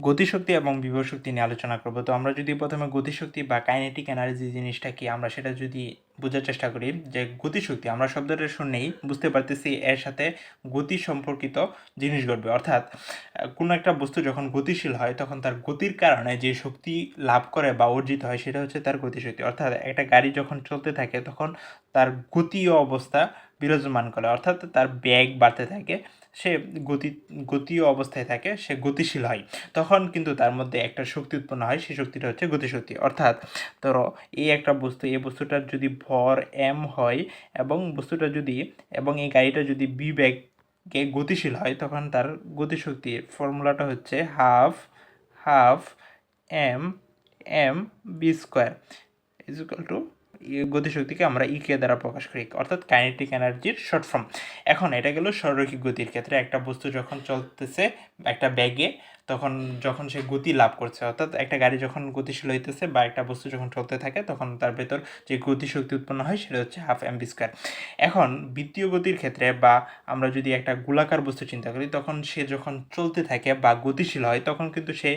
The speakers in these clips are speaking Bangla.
গতিশক্তি এবং বিভব শক্তি নিয়ে আলোচনা করব। তো আমরা যদি প্রথমে গতিশক্তি বা কাইনেটিক এনার্জি জিনিসটা কি, আমরা সেটা যদি বোঝার চেষ্টা করি যে গতিশক্তি, আমরা শব্দটা শুনেই বুঝতে পারতেছি এর সাথে গতি সম্পর্কিত জিনিস ঘটবে। অর্থাৎ কোনো একটা বস্তু যখন গতিশীল হয়, তখন তার গতির কারণে যে শক্তি লাভ করে বা অর্জিত হয়, সেটা হচ্ছে তার গতিশক্তি। অর্থাৎ, একটা গাড়ি যখন চলতে থাকে, তখন তার গতীয় অবস্থা বিরাজমান করে। অর্থাৎ, তার বেগ বাড়তে থাকে। সে গতি গতীয় অবস্থায় থাকে, সে গতিশীল হয়। তখন কিন্তু তার মধ্যে একটা শক্তি উৎপন্ন হয়, সেই শক্তিটা হচ্ছে গতিশক্তি। অর্থাৎ ধরো, এই একটা বস্তু, এই বস্তুটার যদি ভর এম হয় এবং বস্তুটা যদি, এবং এই গাড়িটা যদি বি ব্যাগে গতিশীল হয়, তখন তার গতিশক্তির ফর্মুলাটা হচ্ছে half half M M V square is equal to গতিশক্তিকে আমরা ইকে দ্বারা প্রকাশ করি, অর্থাৎ কাইনেটিক এনার্জির শর্ট ফর্ম এখন এটা গেল সরলরৈখিক গতির ক্ষেত্রে একটা বস্তু যখন চলতেছে একটা ব্যাগে তখন যখন সে গতি লাভ করছে, অর্থাৎ একটা গাড়ি যখন গতিশীল হইতেছে বা একটা বস্তু যখন চলতে থাকে, তখন তার ভেতর যে গতিশক্তি উৎপন্ন হয় সেটা হচ্ছে হাফ এম স্কোয়ার এখন বৃত্তীয় গতির ক্ষেত্রে বা আমরা যদি একটা গোলাকার বস্তু চিন্তা করি, তখন সে যখন চলতে থাকে বা গতিশীল হয়, তখন কিন্তু সে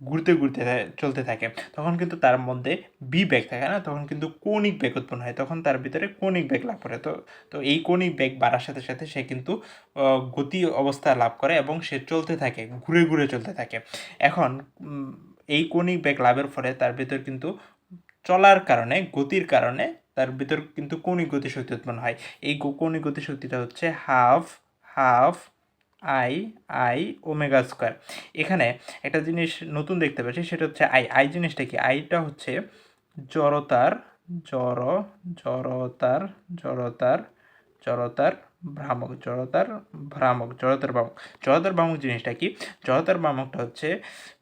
ঘুরতে ঘুরতে চলতে থাকে। তখন কিন্তু তার মধ্যে বি ব্যাগ থাকে না? তখন কিন্তু কৌণিক বেগ উৎপন্ন হয়। তখন তার ভিতরে কৌণিক বেগ লাভ করে। তো তো এই কৌণিক বেগ বাড়ার সাথে সাথে সে কিন্তু গতি অবস্থা লাভ করে এবং সে চলতে থাকে, ঘুরে ঘুরে চলতে থাকে। এখন এই কৌণিক বেগ লাভের ফলে তার ভিতর কিন্তু চলার কারণে, গতির কারণে তার ভিতর কিন্তু কৌণিক গতিশক্তি উৎপন্ন হয়। এই কৌণিক গতিশক্তিটা হচ্ছে half half I I omega square এখানে একটা জিনিস নতুন দেখতে পাচ্ছি, সেটা হচ্ছে আই আই জিনিসটা কি? আইটা হচ্ছে জড়তার, জড়, জড়তার জড়তার জড়তার ভ্রামক জড়তার ভ্রামক জড়তার ভ্রামক। জড়তার ভ্রামক জিনিসটা কি? জড়তার ভ্রামকটা হচ্ছে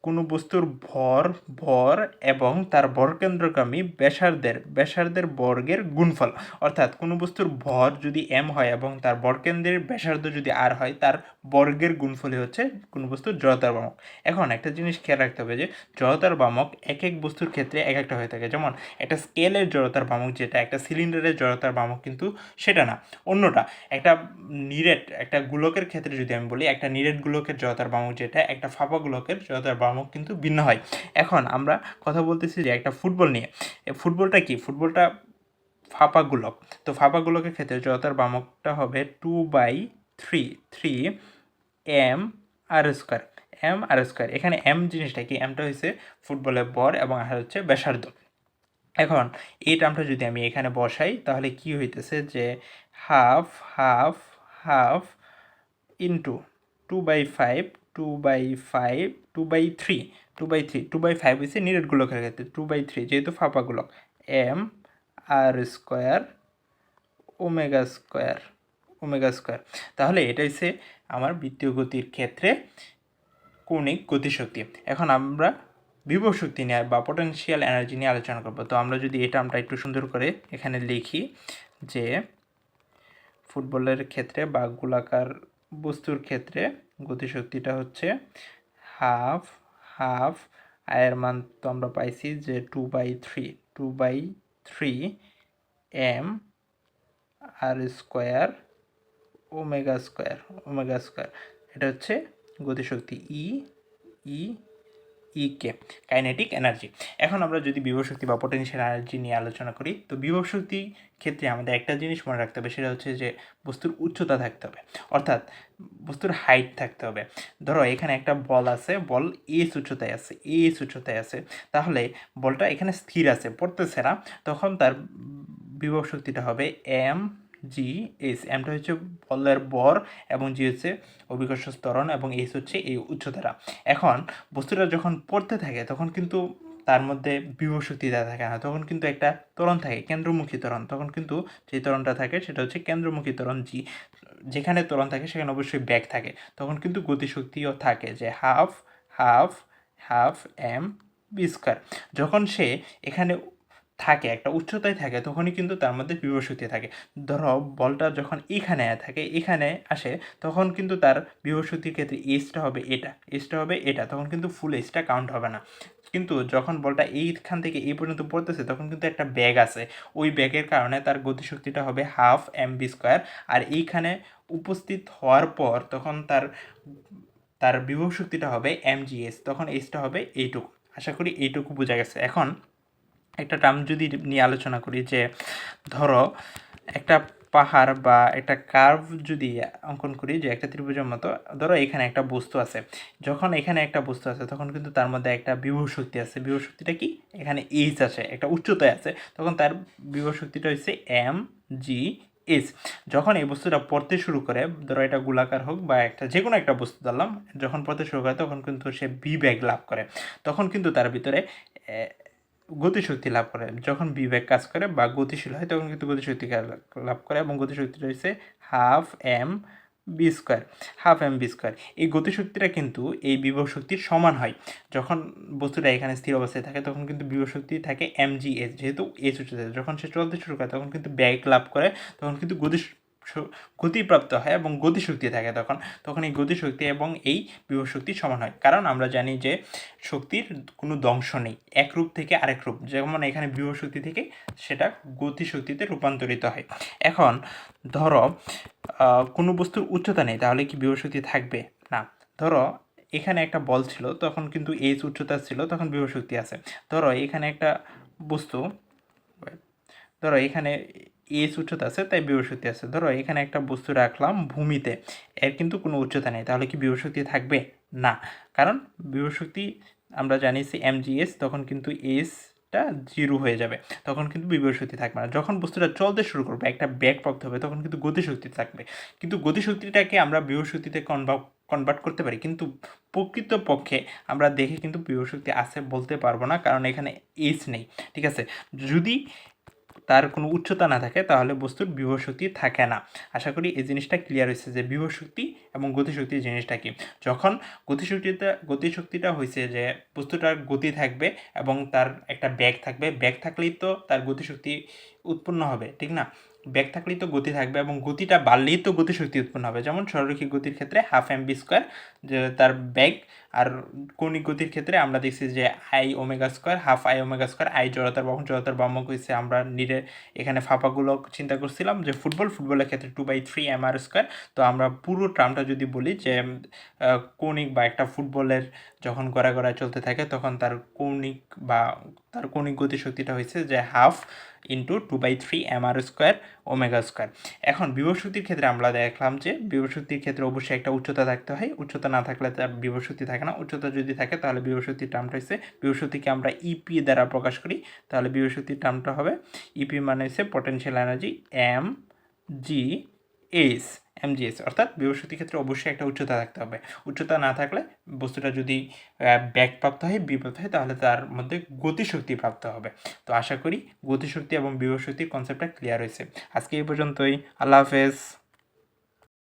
কোনো বস্তুর ভর ভর এবং তার ভরকেন্দ্রগামী ব্যাসার্ধের ব্যাসার্ধের বর্গের গুণফল। অর্থাৎ কোনো বস্তুর ভর যদি এম হয় এবং তার বরকেন্দ্রের ব্যাসার্ধ যদি আর হয়, তার বর্গের গুণফলই হচ্ছে কোনো বস্তুর জড়তার বামক এখন একটা জিনিস খেয়াল রাখতে হবে যে, জড়তার বামক এক এক বস্তুর ক্ষেত্রে এক একটা হয়ে থাকে। যেমন একটা স্কেলের জড়তার বামক যেটা, একটা সিলিন্ডারের জড়তার বামক কিন্তু সেটা না। অন্যটা, একটা নিরেট, একটা গোলকের ক্ষেত্রে যদি আমি বলি, একটা নিরেট গোলকের জড়তার বামক যেটা, একটা ফাঁপা গোলকের জড়তার বামক কিন্তু ভিন্ন হয়। এখন আমরা কথা বলতেছি যে একটা ফুটবল নিয়ে। ফুটবলটা কি? ফুটবলটা ফাঁপা গোলক। তো ফাঁপা গোলকের ক্ষেত্রে জড়তার বামকটা হবে two by three three M R square M R square এখানে এম জিনিসটা কি? এমটা হচ্ছে ফুটবলের বর এবং আর হচ্ছে ব্যাসার্ধ। এখন এই টার্মটা যদি আমি এখানে বসাই, তাহলে কি হইতেছে যে half half half into two by five two by five two by three two by three two by five হচ্ছে নিরেট গোলকের ক্ষেত্রে টু বাই থ্রি যেহেতু ফাঁপা গোলক M R square omega square omega square তাহলে এটা হচ্ছে আমার বৃত্তীয় গতির ক্ষেত্রে কৌণিক গতিশক্তি। এখন আমরা বিভব শক্তি নিয়ে বা পটেনশিয়াল এনার্জি নিয়ে আলোচনা করব। তো আমরা যদি এই টার্মটা একটু সুন্দর করে এখানে লিখি যে ফুটবলের ক্ষেত্রে বা গোলাকার বস্তুর ক্ষেত্রে গতিশক্তিটা হচ্ছে হাফ হাফ আয়ের মান তো আমরা পাইছি যে two by three two by three M R square omega square omega square এটা হচ্ছে গতিশক্তি ই ই ই কে কাইনেটিক এনার্জি এখন আমরা যদি বিভব শক্তি বা পটেনশিয়াল এনার্জি নিয়ে আলোচনা করি, তো বিভব শক্তি ক্ষেত্রে আমাদের একটা জিনিস মনে রাখতে হবে, সেটা হচ্ছে যে বস্তুর উচ্চতা থাকতে হবে, অর্থাৎ বস্তুর হাইট থাকতে হবে। ধরো এখানে একটা বল আছে, বল এস উচ্চতায় আছে এস উচ্চতায় আছে, তাহলে বলটা এখানে স্থির আছে, পড়তেছে না, তখন তার বিভব শক্তিটা হবে এম জি, এস এমটা হচ্ছে বলের বর এবং জি হচ্ছে অভিকর্ষ ত্বরণ এবং এস হচ্ছে এই উচ্চতারা এখন বস্তুটা যখন পড়তে থাকে তখন কিন্তু তার মধ্যে বিভব শক্তি দেওয়া থাকে না, তখন কিন্তু একটা ত্বরণ থাকে, কেন্দ্রমুখী ত্বরণ। তখন কিন্তু যে তরণটা থাকে সেটা হচ্ছে কেন্দ্রমুখী ত্বরণ, জি। যেখানে ত্বরণ থাকে সেখানে অবশ্যই ব্যাগ থাকে। তখন কিন্তু গতিশক্তিও থাকে যে half half half, M v square যখন সে এখানে থাকে, একটা উচ্চতায় থাকে, তখনই কিন্তু তার মধ্যে বিভব শক্তি থাকে। ধরো, বলটা যখন এখানে থাকে, এখানে আসে, তখন কিন্তু তার বিভব শক্তির ক্ষেত্রে এসটা হবে এটা এসটা হবে এটা, তখন কিন্তু ফুল এসটা কাউন্ট হবে না। কিন্তু যখন বলটা এইখান থেকে এই পর্যন্ত পড়তেছে, তখন কিন্তু একটা ব্যাগ আছে। ওই ব্যাগের কারণে তার গতিশক্তিটা হবে হাফ এম বি স্কোয়ার আর এইখানে উপস্থিত হওয়ার পর তখন তার তার বিভব শক্তিটা হবে এম জি এস তখন এসটা হবে এইটুকু। আশা করি এইটুকু বোঝা গেছে। এখন একটা টার্ম যদি নিয়ে আলোচনা করি যে ধরো একটা পাহাড় বা একটা কার্ভ যদি অঙ্কন করি যে একটা ত্রিভুজের মতো, ধরো এখানে একটা বস্তু আছে। যখন এখানে একটা বস্তু আছে, তখন কিন্তু তার মধ্যে একটা বিভব শক্তি আছে। বিভব শক্তিটা কি? এখানে এইচ আছে, একটা উচ্চতায় আছে। তখন তার বিভব শক্তিটা হচ্ছে এম জি এস যখন এই বস্তুটা পড়তে শুরু করে, ধরো এটা গোলাকার হোক বা একটা যে কোনো একটা বস্তু ধরলাম, যখন পড়তে শুরু করে, তখন কিন্তু সে বিবেগ লাভ করে। তখন কিন্তু তার ভিতরে গতিশক্তি লাভ করে। যখন বিবেক কাজ করে বা গতিশীল হয়, তখন কিন্তু গতিশক্তি লাভ করে এবং গতিশক্তি রয়েছে half M V square, half M V square. এই গতিশক্তিটা কিন্তু এই বিভব শক্তির সমান হয়। যখন বস্তুটা এখানে স্থির অবস্থায় থাকে, তখন কিন্তু বিভব শক্তি থাকে এম জি এস যেহেতু এস উচ্চতা যখন সে চলতে শুরু করে, তখন কিন্তু ব্যাগ লাভ করে, তখন কিন্তু গতি গতিপ্রাপ্ত হয় এবং গতিশক্তি থাকে তখন। তখন এই গতিশক্তি এবং এই বিভব শক্তি সমান হয়। কারণ আমরা জানি যে শক্তির কোনো ধ্বংস নেই। এক রূপ থেকে আরেক রূপ। যেমন এখানে বিভব শক্তি থেকে সেটা গতিশক্তিতে রূপান্তরিত হয়। এখন ধরো কোনো বস্তুর উচ্চতা নেই, তাহলে কি বিভব শক্তি থাকবে? না। ধরো, এখানে একটা বল ছিল, তখন কিন্তু এইচ উচ্চতা ছিল, তখন বিভব শক্তি আছে। ধরো, এখানে একটা বস্তু, ধরো, এখানে এইচ উচ্চতা আছে, তাই বিভব শক্তি আছে। ধরো, এখানে একটা বস্তু রাখলাম ভূমিতে, এর কিন্তু কোনো উচ্চতা নেই, তাহলে কি বিভব শক্তি থাকবে? না, কারণ বিভব শক্তি আমরা জানি সে এমজিএস তখন কিন্তু এসটা জিরো হয়ে যাবে, তখন কিন্তু বিভব শক্তি থাকবে না। যখন বস্তুটা চলতে শুরু করবে, একটা ব্যাগ প্রাপ্ত হবে, তখন কিন্তু গতিশক্তি থাকবে। কিন্তু গতিশক্তিটাকে আমরা বিভব শক্তিতে কনভার্ট কনভার্ট করতে পারি, কিন্তু প্রকৃত পক্ষে আমরা দেখে কিন্তু বিভব শক্তি আছে বলতে পারব না, কারণ এখানে এস নেই, ঠিক আছে? যদি তার কোনো উচ্চতা না থাকে, তাহলে বস্তুর বিভব শক্তি থাকে না। আশা করি এই জিনিসটা ক্লিয়ার হয়েছে যে বিভব শক্তি এবং গতিশক্তি জিনিসটা কি। যখন গতিশক্তিটা গতিশক্তিটা হয়েছে যে বস্তুটার গতি থাকবে এবং তার একটা ব্যাগ থাকবে ব্যাগ থাকলেই তো তার গতিশক্তি উৎপন্ন হবে, ঠিক না? ব্যাগ থাকলেই তো গতি থাকবে এবং গতিটা বাড়লেই তো গতিশক্তি উৎপন্ন হবে। যেমন সরলরৈখিক গতির ক্ষেত্রে হাফ এম বি স্কোয়ার যে তার ব্যাগ আর কৌণিক গতির ক্ষেত্রে আমরা দেখছি যে I omega square half I omega square I জড়তার বাহন জড়তার বামক হয়েছে আমরা নিরে এখানে ফাঁপাগুলো চিন্তা করছিলাম যে ফুটবল, ফুটবলের ক্ষেত্রে two by three M R square তো আমরা পুরো ট্রামটা যদি বলি যে কৌণিক বা একটা ফুটবলের যখন গড়া গড়ায় চলতে থাকে তখন তার কৌণিক বা তার কৌণিক গতিশক্তিটা হয়েছে যে half into two by three M R square omega square. এখন বিভব শক্তির ক্ষেত্রে আমরা দেখলাম যে বিভব শক্তির ক্ষেত্রে অবশ্যই একটা উচ্চতা থাকতে হয়। উচ্চতা না থাকলে তার বিভব শক্তি থাকে না। উচ্চতা যদি থাকে, তাহলে বিভব শক্তির টার্মটা হচ্ছে বিভব শক্তিকে আমরা ইপি দ্বারা প্রকাশ করি। তাহলে বিভব শক্তির টার্মটা হবে ইপি মানে হচ্ছে potential energy M G S M G S অর্থাৎ বিভব ক্ষেত্রে অবশ্যই একটা উচ্চতা থাকতে হবে। উচ্চতা না থাকলে বস্তুটা যদি ব্যাগ প্রাপ্ত হয় বিপ্রাপ্ত হয়, তাহলে তার মধ্যে গতিশক্তি প্রাপ্ত হবে। তো আশা করি গতিশক্তি এবং বিভব শক্তির কনসেপ্টটা ক্লিয়ার হয়েছে। আজকে এই পর্যন্তই। আল্লাহ হাফেজ।